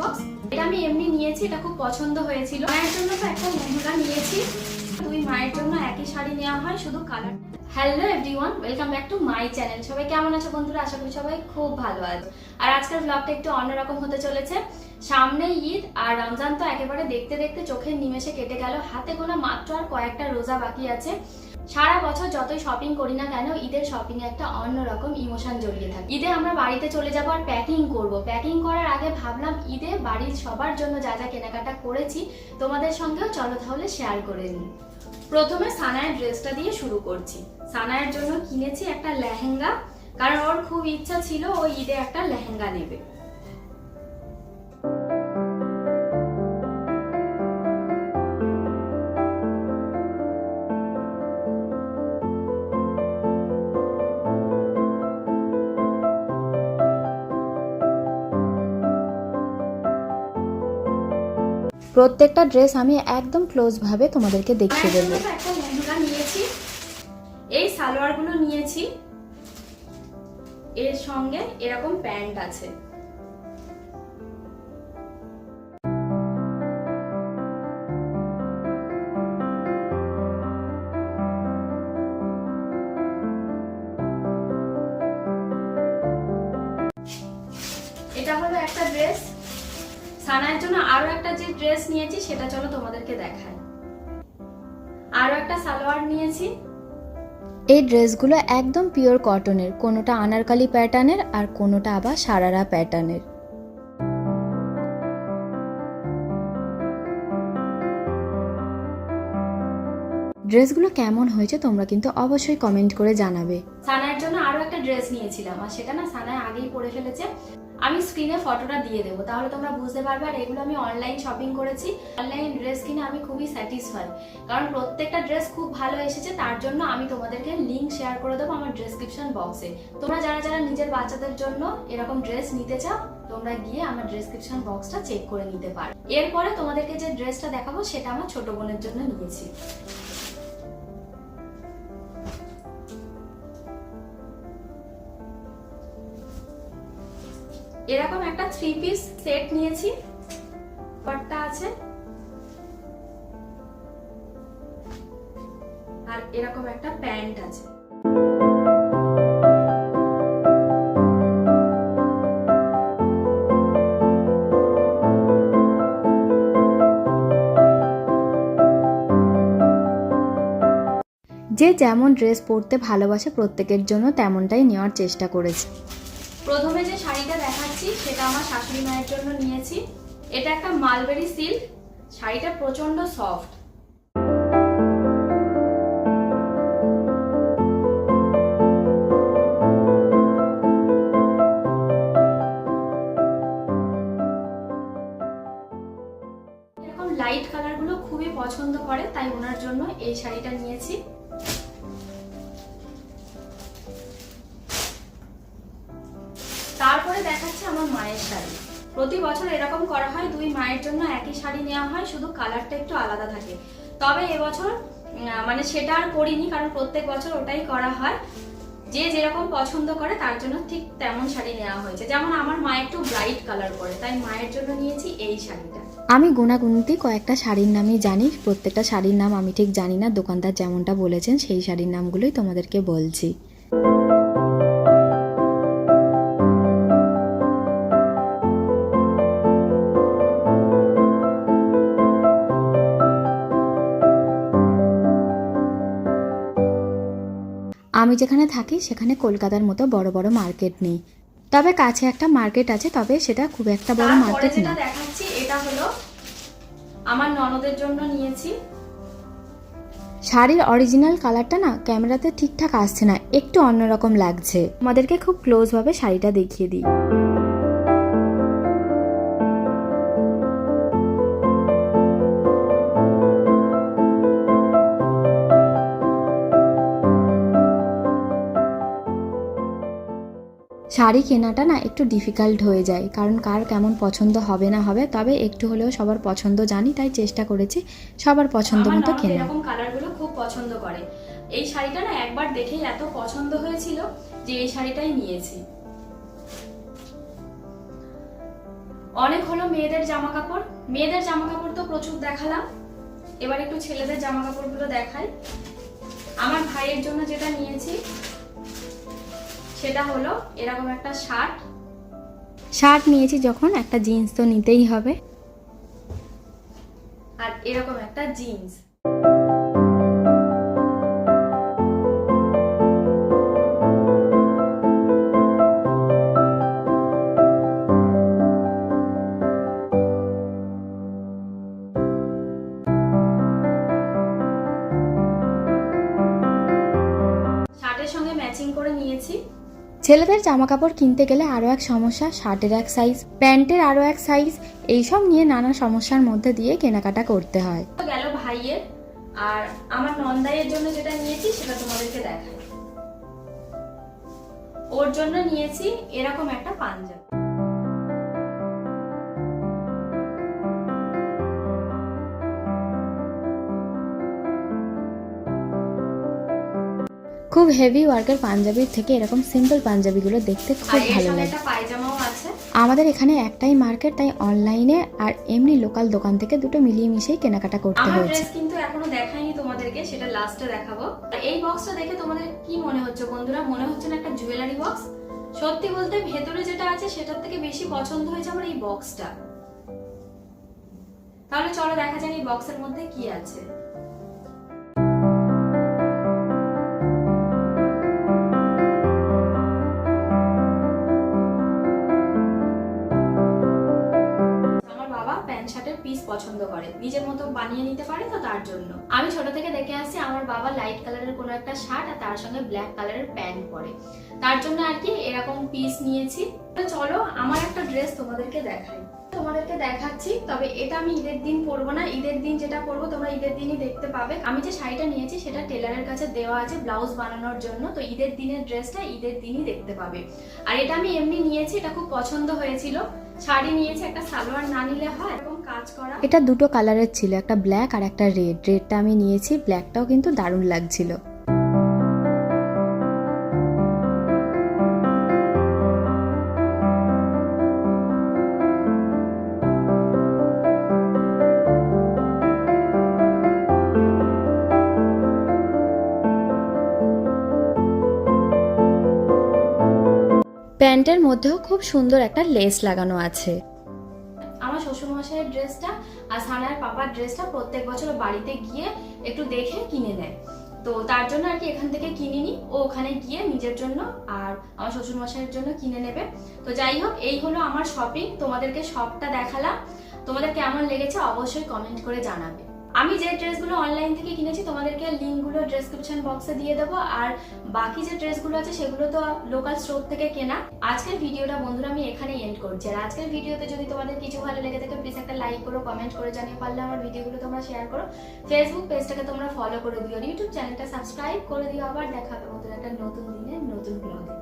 Box এটা আমি এমনি নিয়েছি, এটা খুব পছন্দ হয়েছিল। মায়ের জন্য তো একটা লেহেঙ্গা নিয়েছি। দুই মায়ের জন্য একই শাড়ি নেওয়া হয়, শুধু colour hello everyone welcome back to my channel সবাই কেমন আছো বন্ধুরা? আশা করি সবাই খুব ভালো আছে। আর আজকের ব্লগটা একটু অন্যরকম হতে চলেছে। সামনে ঈদ, আর রমজান তো একেবারে দেখতে দেখতে চোখের নিমেষে কেটে গেল। হাতে গোনা মাত্র আর কয়েকটা রোজা বাকি আছে। সারা বছর যতই শপিং করি না কেন, ঈদের শপিং একটা অন্যরকম ইমোশন জড়িয়ে থাকে। ঈদে আমরা বাড়িতে চলে যাব আর প্যাকিং করব। প্যাকিং করার আগে ভাবলাম ঈদে বাড়ির সবার জন্য যা যা কেনাকাটা করেছি, তোমাদের সঙ্গেও চলো তাহলে শেয়ার করে নিই। প্রথমে সানায়ের ড্রেসটা দিয়ে শুরু করছি। সানায়ের জন্য কিনেছি একটা লেহেঙ্গা, কারণ ওর খুব ইচ্ছা ছিল ও ঈদে একটা লেহেঙ্গা নেবে। প্রত্যেকটা ড্রেস আমি একদম ক্লোজভাবে তোমাদেরকে দেখিয়ে মায়ের দেবো। একটা লেহেঙ্গা নিয়েছি। এই সালোয়ারগুলো নিয়েছি। এর সঙ্গে এরকম প্যান্ট আছে। এটা হলো একটা ড্রেস সানায়ের জন্য আরও একটা যে ড্রেস নিয়েছি, সেটা চলো তোমাদেরকে দেখাই। আরও একটা সালোয়ার নিয়েছি। এই ড্রেসগুলো একদম পিওর কটনের কোনোটা আনারকালি প্যাটার্নের আর কোনোটা আবার সারারা প্যাটার্নের ড্রেসগুলো কেমন হয়েছে তোমরা কিন্তু অবশ্যই কমেন্ট করে জানাবে। সানায়ের জন্য আরও একটা ড্রেস নিয়েছিলাম, আর সেটা না সানায় আগেই পরে ফেলেছে। আমি স্ক্রিনে ফটোটা দিয়ে দেবো, তাহলে তোমরা বুঝতে পারবে। আর এগুলো আমি অনলাইন শপিং করেছি অনলাইন ড্রেস কিনে আমি খুবই স্যাটিসফাই কারণ প্রত্যেকটা ড্রেস খুব ভালো এসেছে, তার জন্য আমি তোমাদেরকে লিঙ্ক শেয়ার করে দেবো আমার ডেসক্রিপশন বক্সে তোমরা যারা যারা নিজের বাচ্চাদের জন্য এরকম ড্রেস নিতে চাও, তোমরা গিয়ে আমার ডেসক্রিপশন বক্সটা চেক করে নিতে পারো। এরপরে তোমাদেরকে যে ড্রেসটা দেখাবো, সেটা আমার ছোট বোনের জন্য নিয়েছি। এরকম একটা থ্রি পিস সেট নিয়েছি। পাটটা আছে। আর এরকম একটা প্যান্ট আছে। যে যেমন ড্রেস পরতে ভালোবাসে প্রত্যেকের জন্য তেমনটাই নেওয়ার চেষ্টা করেছি। প্রথমে যে শাড়িটা দেখাচ্ছি, সেটা আমার শাশুড়ি মায়ের জন্য নিয়েছি। এটা একটা মালবেরি সিল্ক শাড়িটা প্রচণ্ড সফট তারপরে দেখাচ্ছে আমার মায়ের শাড়ি। প্রতি বছর এরকম করা হয়, দুই মায়ের জন্য একই শাড়ি নেওয়া হয়, শুধু কালারটা একটু আলাদা থাকে। তবে এবছর মানে সেটা আর করিনি, কারণ প্রত্যেক বছর ওটাই করা হয়। যে যেরকম পছন্দ করে, তার জন্য ঠিক তেমন শাড়ি নেওয়া হয়েছে। যেমন আমার মা একটু ব্রাইট কালার করে তাই মায়ের জন্য নিয়েছি এই শাড়িটা। আমি গুনাগুনতি কয়েকটা শাড়ির নামই জানি, প্রত্যেকটা শাড়ির নাম আমি ঠিক জানি না, দোকানদার যেমনটা বলেছেন, সেই শাড়ির নামগুলোই তোমাদেরকে বলছি। আমি যেখানে থাকি সেখানে কলকাতার মতো বড় বড় মার্কেট নেই। তবে কাছে একটা মার্কেট আছে তবে সেটা খুব একটা বড় মার্কেট না দেখাচ্ছি এটা হলো আমার ননদের জন্য নিয়েছি। শাড়ির অরিজিনাল কালারটা না ক্যামেরাতে ঠিকঠাক আসছে না একটু অন্যরকম লাগছে। আমাদেরকে খুব ক্লোজভাবে শাড়িটা দেখিয়ে দিই। শাড়ি কেনাটা না একটু ডিফিকাল্ট হয়ে যায়। কারণ কার কেমন পছন্দ হবে না হবে তবে একটু হলেও সবার পছন্দ জানি তাই চেষ্টা করেছি সবার পছন্দ মতো কেনা এরকম কালারগুলো খুব পছন্দ করে। এই শাড়িটা না একবার দেখেই এত পছন্দ হয়েছিল যে এই শাড়িটাই নিয়েছি। অনেক হলো মেয়েদের জামা কাপড় মেয়েদের জামা কাপড় তো প্রচুর দেখালাম। এবার একটু ছেলেদের জামা কাপড়গুলো দেখাই। আমার ভাইয়ের জন্য যেটা নিয়েছি সেটা হলো এরকম একটা শার্ট। শার্ট নিয়েছি যখন একটা জিন্স তো নিতেই হবে। আর এরকম একটা জিন্স। ছেলেদের জামা কাপড় কিনতে গেলে আরও এক সমস্যা, শার্টের এক সাইজ প্যান্টের আরও এক সাইজ এইসব নিয়ে নানা সমস্যার মধ্যে দিয়ে কেনাকাটা করতে হয়। গেল ভাইয়ের, আর আমার নন্দাইয়ের জন্য যেটা নিয়েছি সেটা তোমাদেরকে দেখাই। ওর জন্য নিয়েছি এরকম একটা পাঞ্জাবি। খুব হেভি ওয়ার্কের পাঞ্জাবির থেকে এরকম সিম্পল পাঞ্জাবিগুলো দেখতে খুব ভালো লাগে। আমাদের এখানে একটাই মার্কেট তাই অনলাইনে আর এমনি লোকাল দোকান থেকে দুটো মিলিয়ে মিশিয়ে কেনাকাটা করতে হয়েছে। কিন্তু এখনও দেখাইনি তোমাদেরকে সেটা লাস্টে দেখাবো। এই বক্সটা দেখে তোমাদের কি মনে হচ্ছে বন্ধুরা? মনে হচ্ছে না একটা জুয়েলারি বক্স সত্যি বলতে ভেতরে যেটা আছে সেটার থেকে বেশি পছন্দ হয়েছে আমার এই বক্সটা তাহলে চলো দেখা যাক এই বক্সের মধ্যে কি আছে। বানিয়ে নিতে পারে তো তার জন্য। আমি ছোট থেকে দেখে আসছি আমার বাবা লাইট কালারের কোনো একটা শার্ট আর তার সঙ্গে ব্ল্যাক কালারের প্যান্ট পরে। তার জন্য আর কি এরকম পিস নিয়েছি। চলো আমার একটা ড্রেস তোমাদেরকে দেখাই। তোমাদেরকে দেখাচ্ছি, তবে এটা আমি ঈদের দিন পরবো না। ঈদের দিন যেটা পরবো তোমরা ঈদের দিনই দেখতে পাবে। আমি যে শাড়িটা নিয়েছি সেটা টেলারের কাছে দেওয়া আছে ব্লাউজ বানানোর জন্য। তো ঈদের দিনের ড্রেসটা ঈদের দিনই দেখতে পাবে। আর এটা আমি এমনি নিয়েছি, এটা খুব পছন্দ হয়েছিল। শাড়ি নিয়েছে, একটা সালোয়ার না নিলে হয়? কাজ করা? এটা দুটো কালারের ছিল, একটা ব্ল্যাক আর একটা রেড রেডটা আমি নিয়েছি ব্ল্যাকটাও কিন্তু দারুণ লাগছিল। প্যান্টের মধ্যেও খুব সুন্দর একটা লেস লাগানো আছে। আমার শ্বশুরমশাইয়ের ড্রেসটা আর সানার পাপার ড্রেসটা প্রত্যেক বছর বাড়িতে গিয়ে একটু দেখে কিনে নেয় তো তার জন্য আর কি এখান থেকে কিনিনি, ও ওখানে গিয়ে নিজের জন্য আর আমার শ্বশুরমশাইয়ের জন্য কিনে নেবে। তো যাই হোক, এই হলো আমার শপিং তোমাদেরকে সবটা দেখালাম। তোমাদের কেমন লেগেছে অবশ্যই কমেন্ট করে জানাবে। আমি যে ড্রেসগুলো অনলাইন থেকে কিনেছি, তোমাদেরকে লিঙ্কগুলো ডেসক্রিপশন বক্সে দিয়ে দেবো। আর বাকি যে ড্রেসগুলো আছে, সেগুলো তো লোকাল স্টোর থেকে কেনা। আজকের ভিডিওটা বন্ধুরা আমি এখানে এন্ড করছি। আর আজকের ভিডিওতে যদি তোমাদের কিছু ভালো লেগে থাকে প্লিজ একটা লাইক করো কমেন্ট করে জানিয়ে পারলে আমার ভিডিওগুলো তোমরা শেয়ার করো। ফেসবুক পেজটাকে তোমরা ফলো করে দিও। ইউটিউব চ্যানেলটা সাবস্ক্রাইব করে দিও। আবার দেখা হবে বন্ধুরা একটা নতুন দিনে নতুন ব্লগে